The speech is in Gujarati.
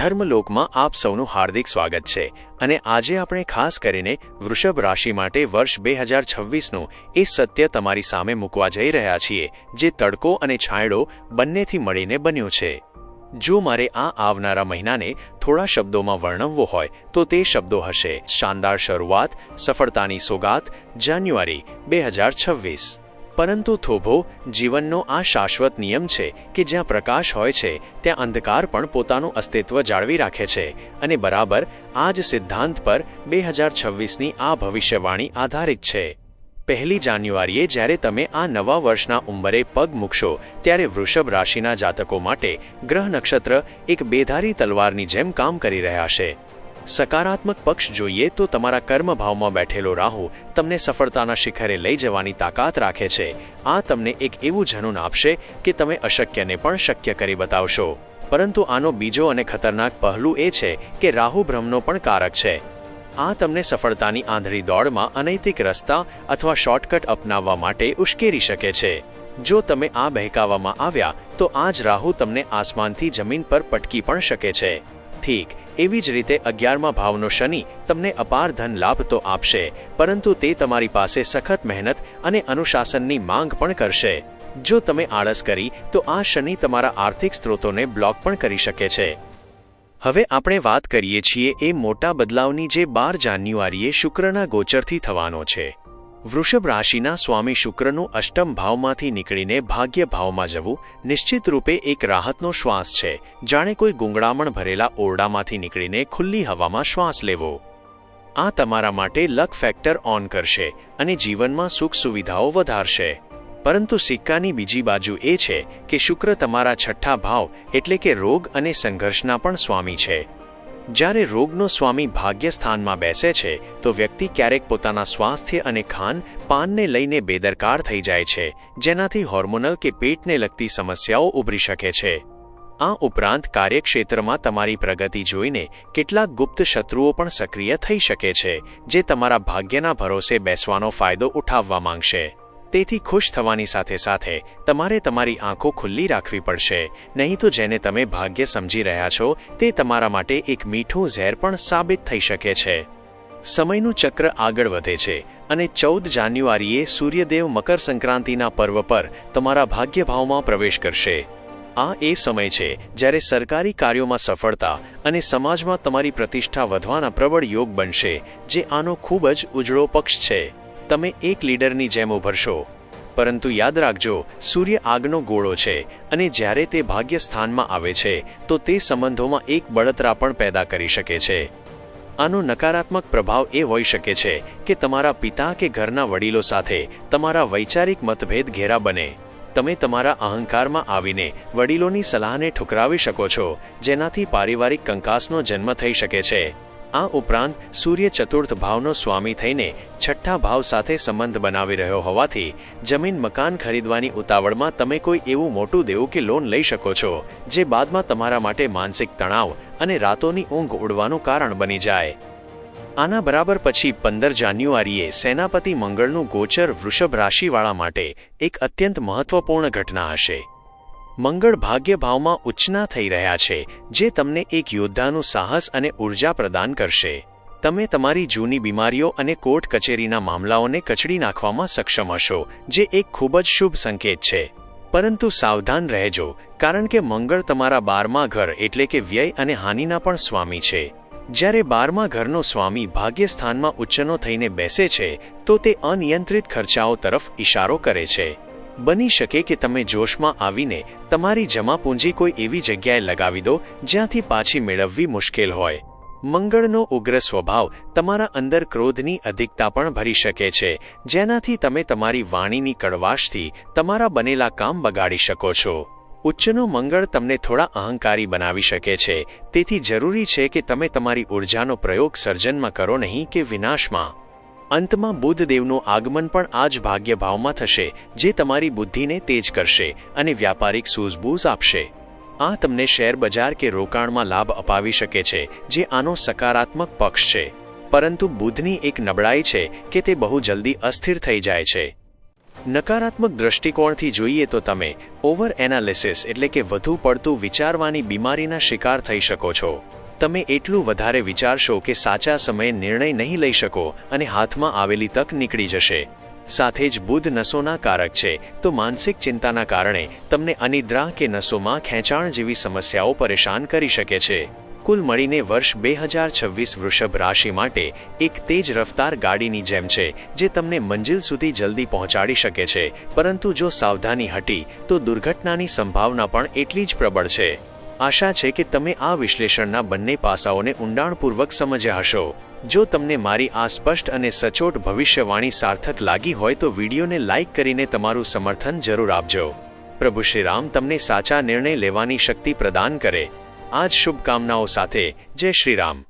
ધર્મલોકમાં આપ સૌનું હાર્દિક સ્વાગત છે. અને આજે આપણે ખાસ કરીને વૃષભ રાશિ માટે વર્ષ બે હજાર છવ્વીસનું એ સત્ય તમારી સામે મૂકવા જઈ રહ્યા છીએ, જે તડકો અને છાંયડો બંનેથી મળીને બન્યો છે. જો મારે આ આવનારા મહિનાને થોડા શબ્દોમાં વર્ણવવો હોય, તો તે શબ્દો હશે. શાનદાર શરૂઆત, સફળતાની સોગાત, જાન્યુઆરી બે હજાર છવ્વીસ. પરંતુ થોભો જીવનનો આ શાશ્વત નિયમ છે કે જ્યાં પ્રકાશ હોય છે, ત્યાં અંધકાર પણ પોતાનું અસ્તિત્વ જાળવી રાખે છે અને બરાબર આ જ સિદ્ધાંત પર બે હજાર છવ્વીસની આ ભવિષ્યવાણી આધારિત છે. પહેલી જાન્યુઆરીએ જ્યારે તમે આ નવા વર્ષના ઉંબરે પગ મૂકશો, ત્યારે વૃષભ રાશિના જાતકો માટે ગ્રહ નક્ષત્ર એક બેધારી તલવારની જેમ કામ કરી રહ્યા છે. સકારાત્મક પક્ષ જોઈએ તો તમારા કર્મભાવમાં બેઠેલો રાહુ તમને સફળતાના શિખરે લઈ જવાની તાકાત રાખે છે. આ તમને એક એવું જનૂન આપશે કે તમે અશક્યને પણ શક્ય કરી બતાવશો. પરંતુ આનો બીજો અને ખતરનાક પહેલું એ છે કે રાહુ ભ્રમનો પણ કારક છે. આ તમને સફળતાની આંધળી દોડમાં અનૈતિક રસ્તા અથવા શોર્ટકટ અપનાવવા માટે ઉશ્કેરી શકે છે. જો તમે આ બહેકાવવામાં આવ્યા, તો આ જ રાહુ તમને આસમાનથી જમીન પર પટકી પણ શકે છે. ઠીક એવી જ રીતે અગિયારમા ભાવનો શનિ તમને અપાર ધન લાભ તો આપશે, પરંતુ તે તમારી પાસે સખત મહેનત અને અનુશાસનની માંગ પણ કરશે. જો તમે આળસ કરી, તો આ શનિ તમારા આર્થિક સ્ત્રોતોને બ્લોક પણ કરી શકે છે. હવે આપણે વાત કરીએ છીએ એ મોટા બદલાવની જે બાર જાન્યુઆરીએ શુક્રના ગોચરથી થવાનો છે. વૃષભ રાશિના સ્વામી શુક્રનું અષ્ટમ ભાવમાંથી નીકળીને ભાગ્ય ભાવમાં જવું નિશ્ચિત રૂપે એક રાહતનો શ્વાસ છે. જાણે કોઈ ગુંગળામણ ભરેલા ઓરડામાંથી નીકળીને ખુલ્લી હવામાં શ્વાસ લેવો. આ તમારા માટે લક ફેક્ટર ઓન કરશે અને જીવનમાં સુખ સુવિધાઓ વધારશે. પરંતુ સિક્કાની બીજી બાજુ એ છે કે શુક્ર તમારા છઠ્ઠા ભાવ એટલે કે રોગ અને સંઘર્ષના પણ સ્વામી છે. જ્યારે રોગનો સ્વામી ભાગ્યસ્થાનમાં બેસે છે, તો વ્યક્તિ ક્યારેક પોતાના સ્વાસ્થ્ય અને ખાન પાનને લઈને બેદરકાર થઈ જાય છે, જેનાથી હોર્મોનલ કે પેટને લગતી સમસ્યાઓ ઉભરી શકે છે. આ ઉપરાંત કાર્યક્ષેત્રમાં તમારી પ્રગતિ જોઈને કેટલાક ગુપ્ત શત્રુઓ પણ સક્રિય થઈ શકે છે, જે તમારા ભાગ્યના ભરોસે બેસવાનો ફાયદો ઉઠાવવા માંગશે. તેથી ખુશ થવાની સાથે સાથે તમારે તમારી આંખો ખુલ્લી રાખવી પડશે. નહીં તો જેને તમે ભાગ્ય સમજી રહ્યા છો, તે તમારા માટે એક મીઠું ઝેર પણ સાબિત થઈ શકે છે. સમયનું ચક્ર આગળ વધે છે અને ચૌદ જાન્યુઆરીએ સૂર્યદેવ મકર સંક્રાંતિના પર્વ પર તમારા ભાગ્યભાવમાં પ્રવેશ કરશે. આ એ સમય છે જ્યારે સરકારી કાર્યોમાં સફળતા અને સમાજમાં તમારી પ્રતિષ્ઠા વધવાના પ્રબળ યોગ બનશે, જે આનો ખૂબ જ ઉજળો પક્ષ છે. તમે એક લીડરની જેમ ઉભરશો પરંતુ યાદ રાખજો, સૂર્ય આગનો ગોળો છે અને જ્યારે તે ભાગ્ય સ્થાનમાં આવે છે, તો તે સંબંધોમાં એક બળતરા પણ પેદા કરી શકે છે. આનો નકારાત્મક પ્રભાવ એ હોઈ શકે છે કે તમારા પિતા કે ઘરના વડીલો સાથે તમારા વૈચારિક મતભેદ ઘેરા બને. તમે તમારા અહંકારમાં આવીને વડીલોની સલાહને ઠુકરાવી શકો છો, જેનાથી પારિવારિક કંકાસનો જન્મ થઈ શકે છે. આ ઉપરાંત સૂર્ય ચતુર્થ ભાવનો સ્વામી થઈને છઠ્ઠા ભાવ સાથે સંબંધ બનાવી રહ્યો હોવાથી જમીન મકાન ખરીદવાની ઉતાવળમાં તમે કોઈ એવું મોટું દેવું કે લોન લઈ શકો છો, જે બાદમાં તમારા માટે માનસિક તણાવ અને રાતોની ઊંઘ ઉડવાનું કારણ બની જાય. આના બરાબર પછી પંદર જાન્યુઆરીએ સેનાપતિ મંગળનું ગોચર વૃષભ રાશિવાળા માટે એક અત્યંત મહત્વપૂર્ણ ઘટના હશે. મંગળ ભાગ્ય ભાવમાં ઉચ્ચના થઈ રહ્યા છે, જે તમને એક યોદ્ધાનું સાહસ અને ઊર્જા પ્રદાન કરશે. તમે તમારી જૂની બીમારીઓ અને કોર્ટ કચેરીના મામલાઓને કચડી નાખવામાં સક્ષમ હશો, જે એક ખૂબ જ શુભ સંકેત છે. પરંતુ સાવધાન રહેજો, કારણ કે મંગળ તમારા બારમા ઘર એટલે કે વ્યય અને હાનિના પણ સ્વામી છે. જ્યારે બારમા ઘરનો સ્વામી ભાગ્યસ્થાનમાં ઉચ્ચનો થઈને બેસે છે, તો તે અનિયંત્રિત ખર્ચાઓ તરફ ઇશારો કરે છે. બની શકે કે તમે જોશમાં આવીને તમારી જમા પૂંજી કોઈ એવી જગ્યાએ લગાવી દો જ્યાંથી પાછી મેળવવી મુશ્કેલ હોય. મંગળનો ઉગ્ર સ્વભાવ તમારા અંદર ક્રોધની અધિકતા પણ ભરી શકે છે, જેનાથી તમે તમારી વાણીની કડવાશથી તમારા બનેલા કામ બગાડી શકો છો. ઉચ્ચનો મંગળ તમને થોડા અહંકારી બનાવી શકે છે, તેથી જરૂરી છે કે તમે તમારી ઉર્જાનો પ્રયોગ સર્જનમાં કરો નહીં કે વિનાશમાં. અંતમાં બુદ્ધદેવનું આગમન પણ આ જ ભાગ્યભાવમાં થશે, જે તમારી બુદ્ધિને તેજ કરશે અને વ્યાપારિક સૂઝબૂઝ આપશે. આ તમને શેર બજાર કે રોકાણમાં લાભ અપાવી શકે છે, જે આનો સકારાત્મક પક્ષ છે. પરંતુ બુદ્ધની એક નબળાઈ છે કે તે બહુ જલ્દી અસ્થિર થઈ જાય છે. નકારાત્મક દૃષ્ટિકોણથી જોઈએ તો તમે, ઓવર એનાલિસિસ એટલે કે વધુ પડતું વિચારવાની બીમારીના શિકાર થઈ શકો છો. તમે એટલું વધારે વિચારશો કે સાચા સમયે નિર્ણય નહીં લઈ શકો અને હાથમાં આવેલી તક નીકળી જશે. સાથે જ બુધ નસોના કારક છે. તો માનસિક ચિંતાના કારણે તમને અનિદ્રા કે નસોમાં ખેંચાણ જેવી સમસ્યાઓ પરેશાન કરી શકે છે. કુલ મળીને વર્ષ બે હજાર છવ્વીસ વૃષભ રાશિ માટે એક તેજ રફતાર ગાડીની જેમ છે, જે તમને મંજિલ સુધી જલ્દી પહોંચાડી શકે છે. પરંતુ જો સાવધાની હટી, તો દુર્ઘટનાની સંભાવના પણ એટલી જ પ્રબળ છે. આશા છે કે તમે આ વિશ્લેષણના બંને પાસાઓને ઊંડાણપૂર્વક સમજ્યા હશો. જો તમને મારી આ સ્પષ્ટ અને સચોટ ભવિષ્યવાણી સાર્થક લાગી હોય તો વિડીયોને લાઇક કરીને તમારું સમર્થન જરૂર આપજો. પ્રભુ શ્રીરામ તમને સાચા નિર્ણય લેવાની શક્તિ પ્રદાન કરે. આ જ શુભકામનાઓ સાથે, જય શ્રી રામ.